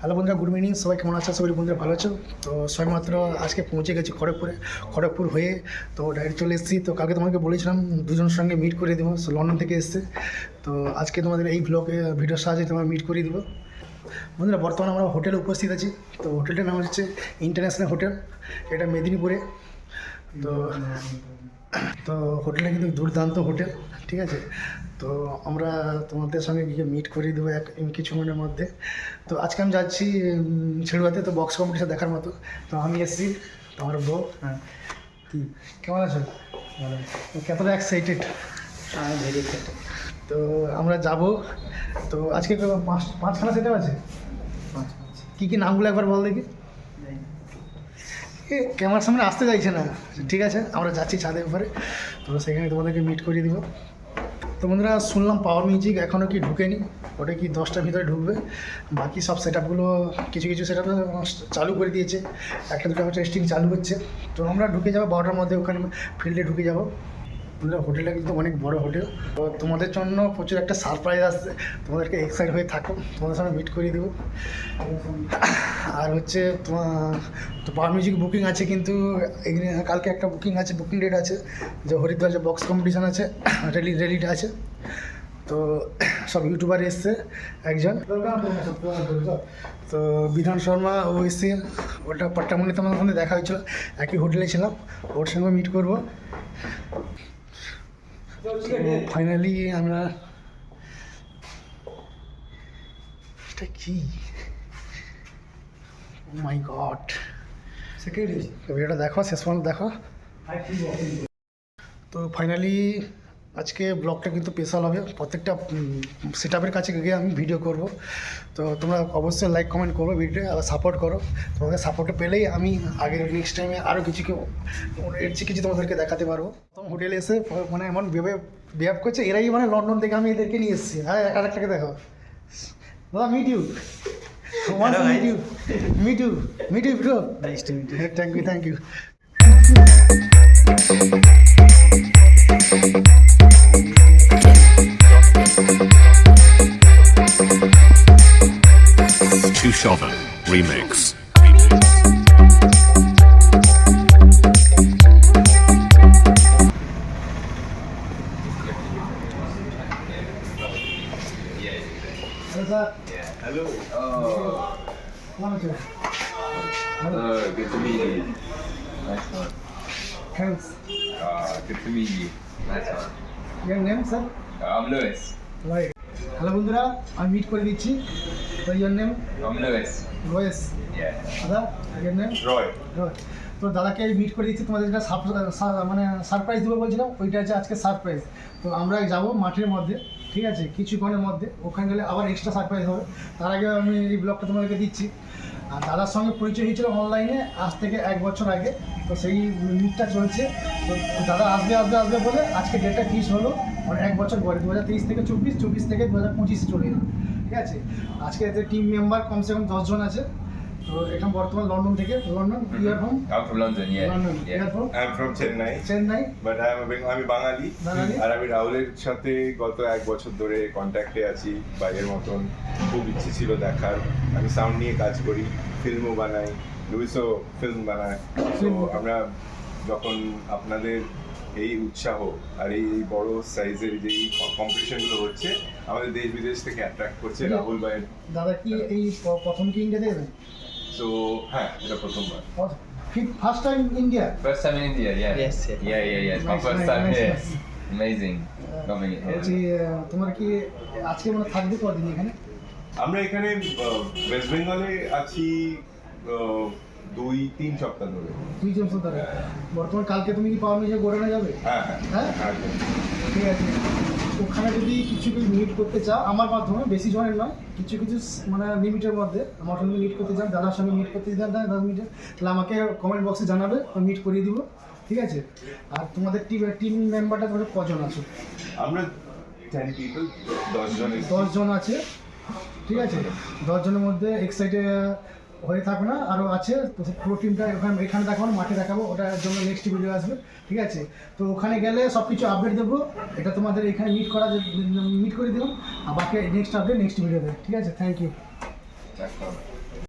Hello বন্ধুরা good morning সবাই কেমন আছো? সবাই বন্ধুরা ভালো আছো। তো সবাই মাত্র আজকে পৌঁছে গেছি খড়গপুরে। খড়গপুর হয়ে তো ডাইরেক্ট চলে এসেছি। তো কালকে তোমাকে বলেছিলাম দুজনের সঙ্গে মিট করে দেবো। লন্ডন থেকে এসছে। তো আজকে তোমাদের এই ব্লগে ভিডিওর সাহায্যে তোমার মিট করে দেবো। বন্ধুরা, বর্তমানে আমরা হোটেলে উপস্থিত আছি। তো হোটেলটার নাম হচ্ছে ইন্টারন্যাশনাল হোটেল এটা মেদিনীপুরে। তো তো হোটেলটা কিন্তু দুর্দান্ত হোটেল ঠিক আছে? তো আমরা তোমাদের সঙ্গে গিয়ে মিট করিয়ে দেবো এক কিছুক্ষণের মধ্যে। তো আজকে আমি যাচ্ছি ছেড়ুয়াতে তো বক্স কম্পিটিশন দেখার মতো। তো আমি এসেছি তো আমার বউ হ্যাঁ। কি? কেমন আছো? ভালো কতটা এক্সাইটেড আমি ভেরি এক্সাইটেড তো আমরা যাব। তো আজকে পাঁচ পাঁচখানা সেটা আছে? কী কী নামগুলো একবার বল দেখি। ক্যামেরার সামনে আসতে চাইছে না। ঠিক আছে, আমরা যাচ্ছি ছাদের উপরে। তো সেখানে তোমাদেরকে মিট করিয়ে দিব। তো বন্ধুরা, শুনলাম পাওয়ার মিউজিক এখনও কি ঢুকেনি? ওটা কি দশটার ভিতরে ঢুকবে? বাকি সব সেট আপগুলো কিছু কিছু সেট চালু করে দিয়েছে। একটা দুটো টেস্টিং চালু হচ্ছে। তো আমরা ঢুকে যাব বারোটার মধ্যে, ওখানে ফিল্ডে ঢুকে যাব। বন্ধুরা হোটেলটা কিন্তু অনেক বড় হোটেল। তো তোমাদের জন্য প্রচুর একটা সারপ্রাইজ আসছে। তোমাদেরকে এক্সাইট হয়ে থাকো, তোমাদের সঙ্গে মিট করিয়ে দেবো। আর হচ্ছে তোমার তো পাওয়ার মিউজিক বুকিং আছে কিন্তু কালকে একটা বুকিং আছে বুকিং ডেট আছে, যে হরিদ্বার যে বক্স কম্পিটিশান আছে রেলি রেলিটা আছে। তো সব ইউটিউবার এসছে, একজন। তো বিধান শর্মা ও এসছে ওটা পট্টামণিতে আমার ওখানে দেখা হয়েছিল, একই হোটেলে ছিলাম, ওর সঙ্গে মিট করব। ফাইনালি আমরা এটা কি? মাই গড সেকেন্ড ভিডিওটা দেখো শেষ পর্যন্ত দেখো। তো ফাইনালি আজকে ব্লগটা কিন্তু স্পেশাল হবে। প্রত্যেকটা সেট কাছে গিয়ে আমি ভিডিও করব। তো তোমরা অবশ্যই লাইক কমেন্ট করো ভিডিও আর সাপোর্ট করো। তোমাদের সাপোর্ট পেলেই আমি আগের নেক্সট টাইমে আরও কিছু কেউ এর চেয়ে কিছু তোমাদেরকে দেখাতে পারব। তো হোটেলে এসে মানে এমন ভেবে বিহেভ করছে এরাই মানে লন্ডন থেকে আমি এদেরকে নিয়ে এসেছি। হ্যাঁ আরেকটাকে দেখো। দাদা meet you meet you meet you meet you bro thank you thank you Two Shovel Remix. Hello sir Hello. Oh, কেমন আছো hello uh, good to meet you. Nice one. Thanks Uh, good to meet you. Nice one. Your name sir Uh, I'm Lewis. Right hello বন্ধুরা আমি meet করে দিচ্ছি তো your name I'm Lewis. Royce Yeah. দাদা your name Roy. রয়। তো দাদাকে meet করে দিচ্ছি তোমাদের যেটা মানে সারপ্রাইজ দেবো বলছিলাম ওইটা হচ্ছে আজকে সারপ্রাইজ তো আমরা যাব মাঠের মধ্যে ঠিক আছে? কিছুক্ষণের মধ্যে ওখানে গেলে আবার এক্সট্রা সারপ্রাইজ হবে। তার আগে আমি এই ব্লগটা তোমাদেরকে দিচ্ছি। আর দাদার সঙ্গে পরিচয় হয়েছিল অনলাইনে আজ থেকে এক বছর আগে। তো সেই মিটটা চলছে। তো দাদা আসবে আসবে আসবে বলে আজকে ডেটটা ফিক্স হলো। এক বছর পরে দু হাজার তেইশ থেকে চব্বিশ চব্বিশ থেকে দু হাজার পঁচিশ চলে এলো ঠিক আছে? আজকে এতে টিম মেম্বার কমসে কম দশজন আছে। তো এখন বর্তমান লন্ডন থেকে London your home. I'm from London. Yeah. London Yeah. Your home I'm from Chennai, Chennai but I'm a Beng- আমি বাঙালি বাঙালি। আর আমি রাহুলের সাথে গত এক বছর ধরে কন্ট্যাক্টে আছি বাইরের মতন। খুব ইচ্ছে ছিল দেখার। আমি সাউন্ড নিয়ে কাজ করি ফিল্মও বানাই লুইসও ফিল্ম বানায়। তো আমরা যখন আপনাদের এই উৎসাহ আর এই এই বড় সাইজের যে কম্পিটিশনগুলো হচ্ছে আমাদের দেশ বিদেশ থেকে অ্যাট্রাক্ট করছে। রাহুল ভাইয়ের দাদা কি এই প্রথম কি ইন্ডিয়া দেবেন তো হ্যাঁ এটা প্রথমবার first time India First time in India. Yeah. Yes, yeah. Yeah, yeah, yeah. Nice, first nice, time nice, here. nice. Amazing. Coming here. তোমার কি আজকে মানে থাকবে কদিন এখানে আমরা এখানে ওয়েস্ট বেঙ্গলে আছি দুই তিন সপ্তাহ ধরে। দুই জন ধরে? বর্তমান কালকে তুমি কি পাওয়া মিউজিক গোড়ানো যাবে? হ্যাঁ হ্যাঁ। হ্যাঁ? ঠিক আছে। ওখানে যদি কিছু কিছু মিট করতে চাও আমার মাধ্যমে বেশি জনের নয় কিছু কিছু মানে লিমিটের মধ্যে আমার সঙ্গে মিট করতে চান দাদার সঙ্গে মিট করতে চান দাদা মিটে তাহলে আমাকে কমেন্ট বক্সে জানাবে আমি মিট করিয়ে দিব। ঠিক আছে? আর তোমাদের টিম টিম মেম্বারটা তোমাদের কজন আছে? আমরা টেন পিপল দশ জন এসেছি। দশজন আছে। ঠিক আছে? দশজনের মধ্যে এক্সাইটে হয়ে থাকো না আরও আছে তো ওখানে এখানে দেখাবো না, মাঠে দেখাবো ওটার জন্য নেক্সট ভিডিও আসবে ঠিক আছে? তো ওখানে গেলে সব কিছু আপডেট দেবো এটা তোমাদের এখানে মিট করা মিট করে দিলাম আর বাকি নেক্সট আপডেট নেক্সট ভিডিওতে ঠিক আছে? Thank you